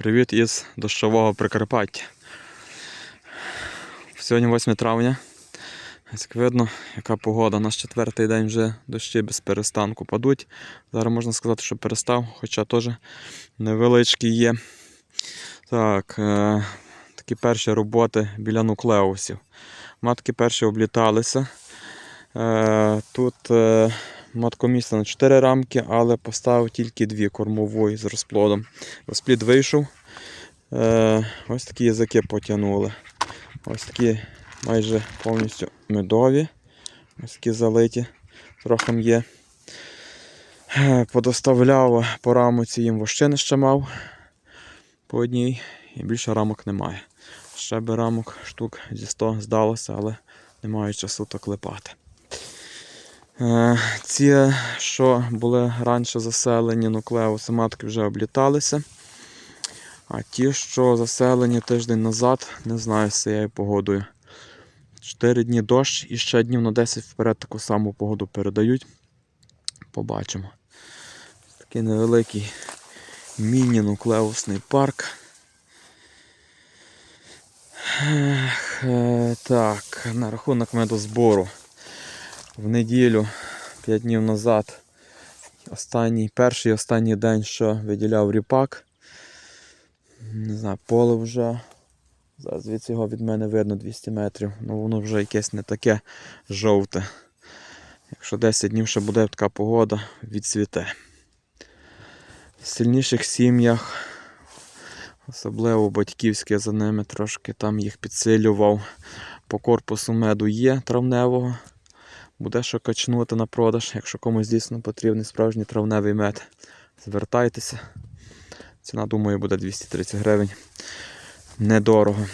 Привіт із дощового Прикарпаття. Сьогодні 8 травня. Ось Як видно, яка погода. Наш четвертий день вже дощі без перестанку падуть. Зараз можна сказати, що перестав, хоча теж невеличкий є. Так, е, такі перші роботи біля нуклеусів. Матки перші обліталися. Е, тут е, маткомісце на 4 рамки, але поставив тільки дві кормової з розплодом. Розплід вийшов. Е, ось такі язики потягнули. Ось такі майже повністю медові. Ось такі залиті. Трохи є. Е, Подоставляв по рамоці їм вощини ще мав по одній, і більше рамок немає. Ще би рамок штук зі 100 здалося, але немає часу то клепати. Е, Ці, що були раніше заселені нуклеуси, матки вже обліталися. А ті, що заселені тиждень назад, не знаю з цією погодою. 4 дні дощ і ще днів на 10 вперед таку саму погоду передають. Побачимо. Такий невеликий міні-нуклеусний парк. Е, Так, на рахунок медозбору. В неділю, 5 днів назад, останній, перший останній день, що виділяв ріпак. Не знаю, поле вже. Зараз звідси його від мене видно 200 метрів. Ну воно вже якесь не таке жовте. Якщо 10 днів ще буде така погода, відцвіте. В сильніших сім'ях, особливо батьківське за ними трошки там їх підсилював. По корпусу меду є травневого. Буде що качнути на продаж, якщо комусь дійсно потрібний справжній травневий мед. Звертайтеся. Ціна, думаю, буде 230 гривень. Недорого.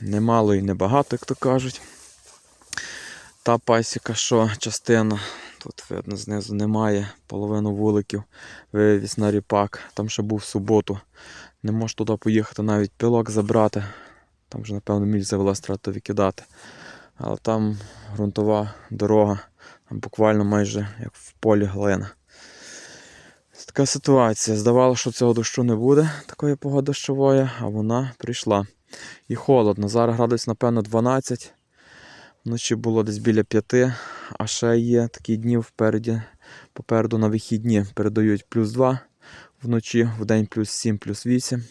Немало і небагато, як то кажуть. Та пасіка, що частина, тут видно знизу немає, половину вуликів вивіз на ріпак. Там ще був в суботу. Не можу туди поїхати, навіть пілок забрати. Там вже, напевно, міль завелась, треба то викидати. Але там ґрунтова дорога, там буквально майже як в полі глина. Така ситуація. Здавалося, що цього дощу не буде, такої погоди дощової, а вона прийшла. І холодно. Зараз градус, напевно, 12. Вночі було десь біля 5, а ще є такі дні впереді, попереду на вихідні передають плюс 2 вночі, в день плюс 7, плюс 8.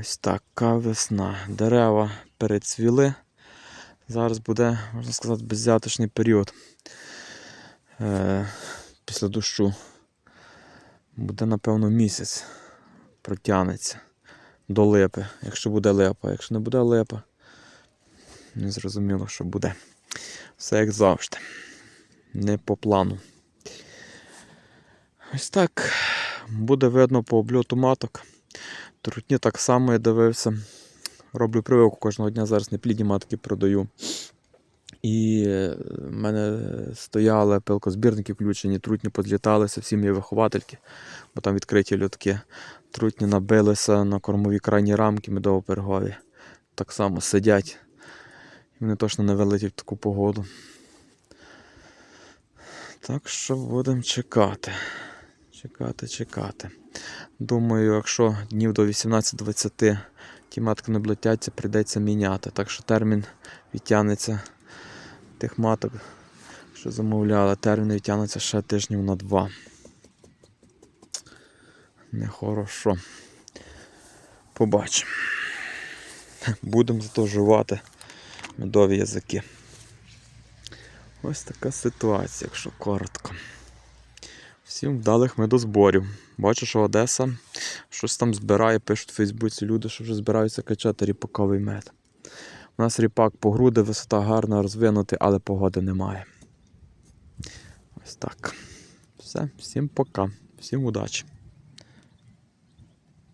Ось така весна. Дерева перецвіли. Зараз буде, можна сказати, беззяточний період е, після дощу. Буде, напевно, місяць протягнеться до липи, якщо буде липа. Якщо не буде липа, не зрозуміло, що буде. Все як завжди. Не по плану. Ось так. Буде видно по обльоту маток. Трутні так само я дивився. Роблю прививку кожного дня, зараз неплідні матки продаю. І е, в мене стояли пилкозбірники включені, трутні подліталися, всі мої виховательки, бо там відкриті льотки. Трутні набилися на кормові крайні рамки медово-пергові. Так само сидять. Вони точно не вилетять в таку погоду. Так що будемо чекати. Чекати, чекати. Думаю, якщо днів до 18-20 ті матки не облетяться, прийдеться міняти. Так що термін відтягнеться тих маток, що замовляли, термін відтягнеться ще тижнів на два. Нехорошо. Побачимо. Будемо зато жувати медові язики. Ось така ситуація, якщо коротко. Всім вдалих медозборів. Бачу, що Одеса щось там збирає, пишуть в Фейсбуці люди, що вже збираються качати ріпаковий мед. У нас ріпак по груди, висота гарна, розвинути, але погоди немає. Ось так. Все, всім пока, всім удачі.